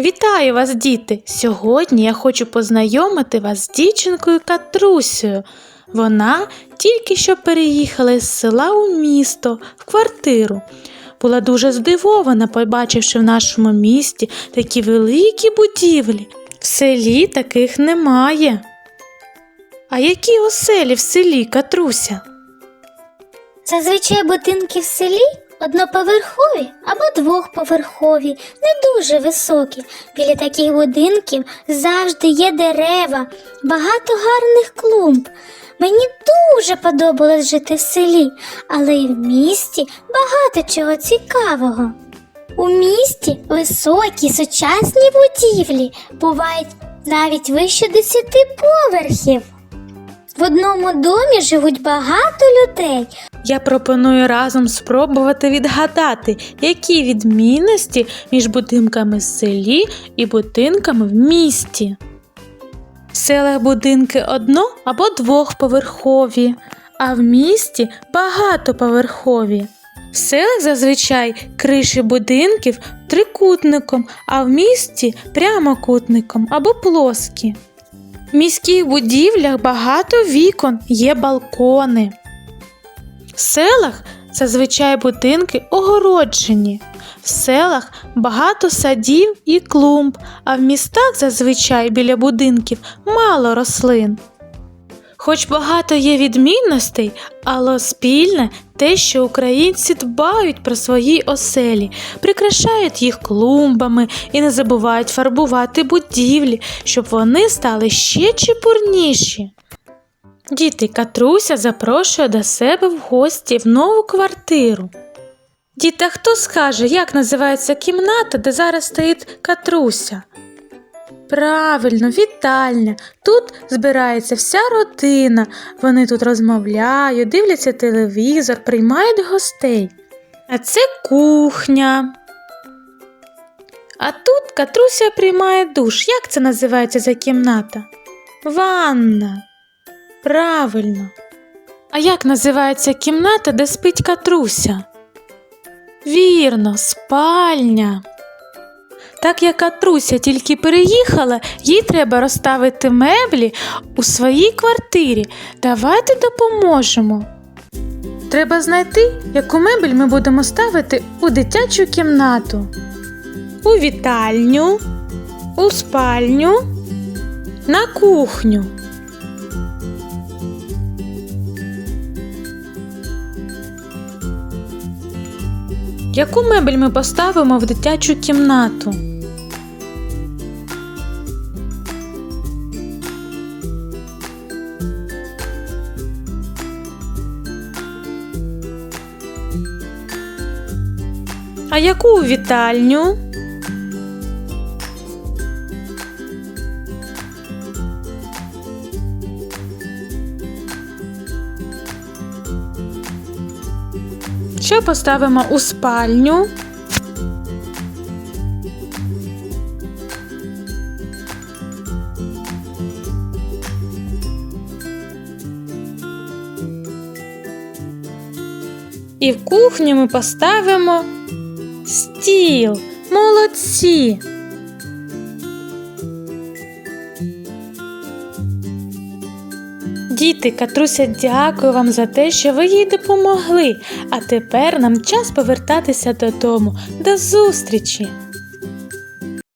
Вітаю вас, діти! Сьогодні я хочу познайомити вас з дівчинкою Катрусею. Вона тільки що переїхала з села у місто в квартиру. Була дуже здивована, побачивши в нашому місті такі великі будівлі. В селі таких немає. А які оселі в селі, Катруся? Зазвичай будинки в селі одноповерхові або двохповерхові, не дуже високі. Біля таких будинків завжди є дерева, багато гарних клумб. Мені дуже подобалось жити в селі, але й в місті багато чого цікавого. У місті високі сучасні будівлі бувають навіть вище десяти поверхів. В одному домі живуть багато людей, Я пропоную разом спробувати відгадати, які відмінності між будинками в селі і будинками в місті. В селах будинки одно або двохповерхові, а в місті багатоповерхові. В селах зазвичай криші будинків трикутником, а в місті прямокутником або плоскі. В міських будівлях багато вікон, є балкони. Селах зазвичай будинки огороджені. В селах багато садів і клумб, а в містах зазвичай біля будинків мало рослин. Хоч багато є відмінностей, але спільне те, що українці дбають про свої оселі, прикрашають їх клумбами і не забувають фарбувати будівлі, щоб вони стали ще чепурніші. Діти, Катруся запрошує до себе в гості в нову квартиру. Діти, а хто скаже, як називається кімната, де зараз стоїть Катруся? Правильно, вітальня. Тут збирається вся родина. Вони тут розмовляють, дивляться телевізор, приймають гостей. А це кухня. А тут Катруся приймає душ. Як це називається за кімната? Ванна. Правильно. А як називається кімната, де спить Катруся? Вірно, спальня. Так як Катруся тільки переїхала, їй треба розставити меблі у своїй квартирі. Давайте допоможемо. Треба знайти, яку мебель ми будемо ставити у дитячу кімнату, у вітальню, у спальню, на кухню. Яку мебель ми поставимо в дитячу кімнату? А яку у вітальню? Що поставимо у спальню? І в кухню ми поставимо стіл. Молодці! Діти, Катруся, дякую вам за те, що ви їй допомогли. А тепер нам час повертатися додому. До зустрічі!